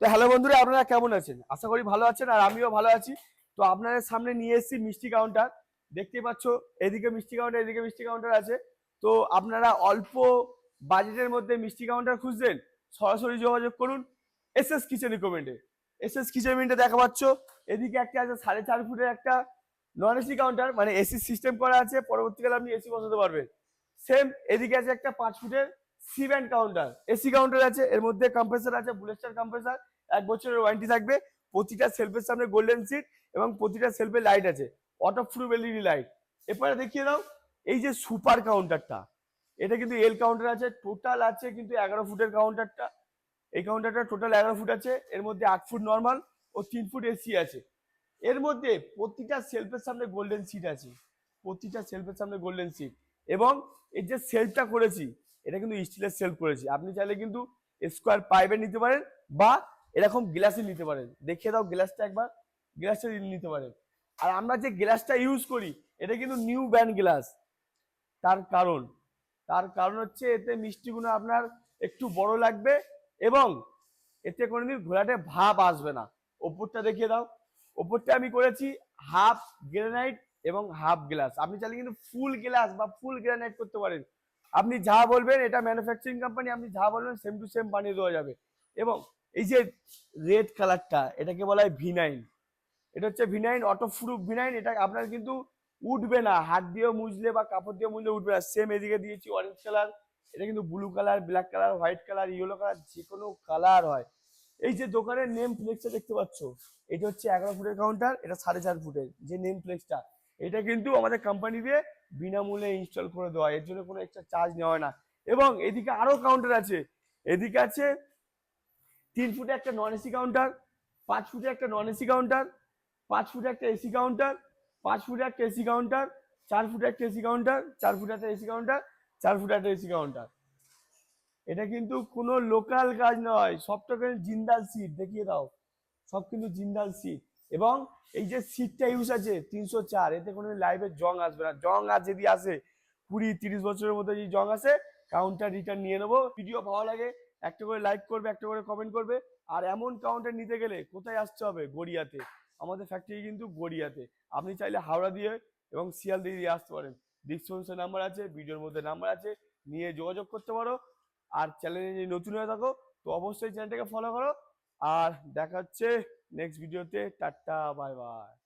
তো হ্যালো বন্ধুরা, আপনারা কেমন আছেন? আশা করি ভালো আছেন আর আমিও ভালো আছি। তো আপনাদের সামনে নিয়ে এসেছি মিষ্টি কাউন্টার দেখতে পাচ্ছ, এদিকে মিষ্টি কাউন্টার এদিকে মিষ্টি কাউন্টার আছে। তো আপনারা অল্প বাজেটের মধ্যে মিষ্টি কাউন্টার খুঁজছেন সরাসরি যোগাযোগ করুন এস এস কিচেন রিকমেন্ডে এস এস কিচেন রিকমেন্ডে দেখা পাচ্ছ, এদিকে একটা আছে সাড়ে চার ফুটের একটা নন এসি কাউন্টার মানে এসি সিস্টেম করা আছে, পরবর্তীকালে আপনি এসি বসাতে পারবেন। সেম এদিকে আছে একটা পাঁচ ফুটের C band counter AC counter আছে, এর মধ্যে কম্প্রেসার আছে বুলেস্টার কম্প্রেসার এক বছরের ওয়ারেন্টি থাকবে। প্রতিটা সেলফের সামনে গোল্ডেন সিট এবং প্রতিটা সেলফে লাইট আছে। অটো প্রুফ এলইডি লাইট এরপরে দেখিয়ে দাও, এই যে সুপার কাউন্টারটা এটা কিন্তু এল কাউন্টার আছে টোটাল আছে কিন্তু এগারো ফুটের কাউন্টারটা এই কাউন্টারটা টোটাল এগারো ফুট আছে, এর মধ্যে আট ফুট নর্মাল ও তিন ফুট এসি আছে। এর মধ্যে প্রতিটা সেলফের সামনে গোল্ডেন সিট আছে। প্রতিটা সেলফের সামনে গোল্ডেন সিট এবং এই যে সেলফটা করেছি এটা কিন্তু স্টিলের সেলফ করেছি। আপনি চাইলে কিন্তু স্কোয়ার পাইপে নিতে পারেন বা এরকম গ্লাসে নিতে পারেন। দেখিয়ে দাও গ্লাসটা একবার। গ্লাসটা নিতে পারেন। আর আমরা যে গ্লাসটা ইউজ করি, এটা কিন্তু নিউ ব্র্যান্ড গ্লাস তার কারণ। তার কারণ হচ্ছে এতে মিষ্টিগুলো আপনার একটু বড় লাগবে এবং এতে কোনোদিন ঘোলাটে ভাব আসবে না। ওপরটা দেখিয়ে দাও। ওপরটা আমি করেছি হাফ গ্রানাইট এবং হাফ গ্লাস আপনি চাইলে কিন্তু ফুল গ্লাস বা ফুল গ্রানাইট করতে পারেন। আপনি যা বলবেন, এটা ম্যানুফ্যাকচারিং কোম্পানি আপনি যা বলবেন সেম টু সেম বানিয়ে দেওয়া যাবে। এবং এই যে রেড কালারটা এটাকে বলা হয় ভিনাইন এটা হচ্ছে ভিনাইন অটো প্রুফ ভিনাইন এটা আপনার কিন্তু উঠবে না। হাত দিয়েও মুজলে বা কাপড় দিয়ে মুজলে উঠবে না। সেম এদিকে দিয়েছি অরেঞ্জ কালার এটা কিন্তু blue colour black colour white colour yellow colour যে কোনো কালার হয়। এই যে দোকানের নেম ফ্লেক্সটা দেখতে পাচ্ছ, এটা হচ্ছে এগারো ফুটের কাউন্টার এটা সাড়ে চার ফুটের যে নেম ফ্লেক্সটা এটা কিন্তু আমাদের কোম্পানি দিয়ে বিনামূল্যে ইনস্টল করে দেওয়া। এর জন্য কোনো এক্সট্রা চার্জ নেওয়া হয় না। এবং এদিকে আরও কাউন্টার আছে। এদিকে আছে তিন ফুটে একটা নন এসি কাউন্টার পাঁচ ফুটে একটা নন এসি কাউন্টার পাঁচ ফুটে একটা এসি কাউন্টার পাঁচ ফুটে একটা এসি কাউন্টার চার ফুটে একটা এসি কাউন্টার চার ফুটে একটা এসি কাউন্টার চার ফুটে একটা এসি কাউন্টার এটা কিন্তু কোনো লোকাল কাজ নয়। সবটা জিন্দাল সিট দেখিয়ে দাও। সব কিন্তু জিন্দাল সিট এবং এই যে সিটটা ইউজ আছে, তিনশো চার, এতে কোনো লাইভের জং আসবে না। জং আজ যদি আসে, কুড়ি, তিরিশ বছরের মধ্যে যদি জং আসে কাউন্টার রিটার্ন নিয়ে নেব। ভিডিও ভালো লাগে, একটা করে লাইক করবে, একটা করে কমেন্ট করবে। আর এমন কাউন্টার নিতে গেলে কোথায় আসতে হবে? গড়িয়াতে। আমাদের ফ্যাক্টরি কিন্তু গড়িয়াতে। আপনি চাইলে হাওড়া দিয়ে এবং শিয়াল দিয়ে দিয়ে আসতে পারেন। ডিসক্রিপশন নাম্বার আছে ভিডিওর মধ্যে নাম্বার আছে, নিয়ে যোগাযোগ করতে পারো। আর চ্যানেলে যদি নতুন হয়ে থাকো, তো অবশ্যই চ্যানেলটাকে ফলো করো। আর দেখাচ্ছে নেক্সট ভিডিওতে টাটা বাই বাই